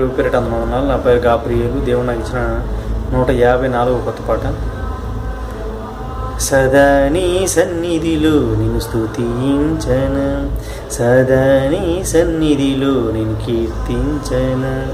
ప్రభు పేరిట అందనాలు నా పేరు గాబ్రియలు దేవుడు నాకు ఇచ్చిన నూట యాభై నాలుగు కొత్త పాట. సదా నీ సన్నిధిలో నేను స్తుతించన. సదా నీ సన్నిధిలో నేను కీర్తించన.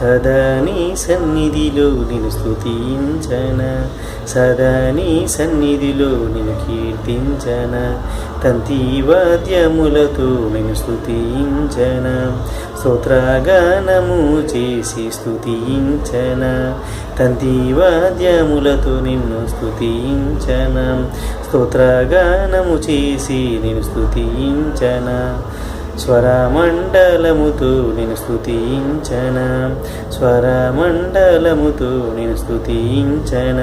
సదా నీ సన్నిధిలో నేను స్తుతించన. సదా నీ సన్నిధిలో నేను కీర్తించన. తంతివాద్యములతో నేను స్తుతించన. స్తోత్రగానము చేసి స్తుతించన. తంతివాద్యములతో నిన్ను స్తుతించన. స్తోత్రగానము చేసి నేను స్తుతించన. స్వరమండలముతో నేను స్థుతించన స్వరమండలముతో నేను స్థుతించన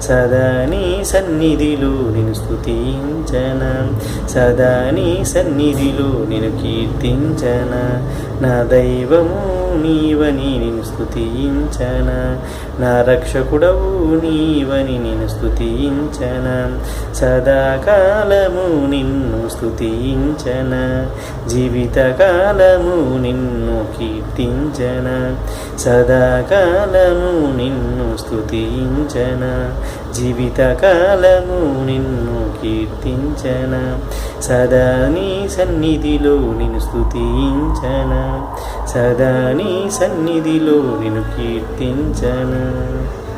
సదా నీ సన్నిధిలో నేను స్థుతించన సదా నీ సన్నిధిలో నేను కీర్తించన. నా దైవము నీవని నేను స్థుతించన నా రక్షకుడవు నీవని నేను స్థుతించన సదాకాలము నిన్ను స్థుతించన జీవితకాలము నిన్ను కీర్తించన. సదాకాలము నిన్ను స్థుతించన జీవితకాలము నిన్ను కీర్తించన. సదా నీ సన్నిధిలో నిన్ను స్థుతించన సదా నీ సన్నిధిలో నిన్ను కీర్తించన. Bye.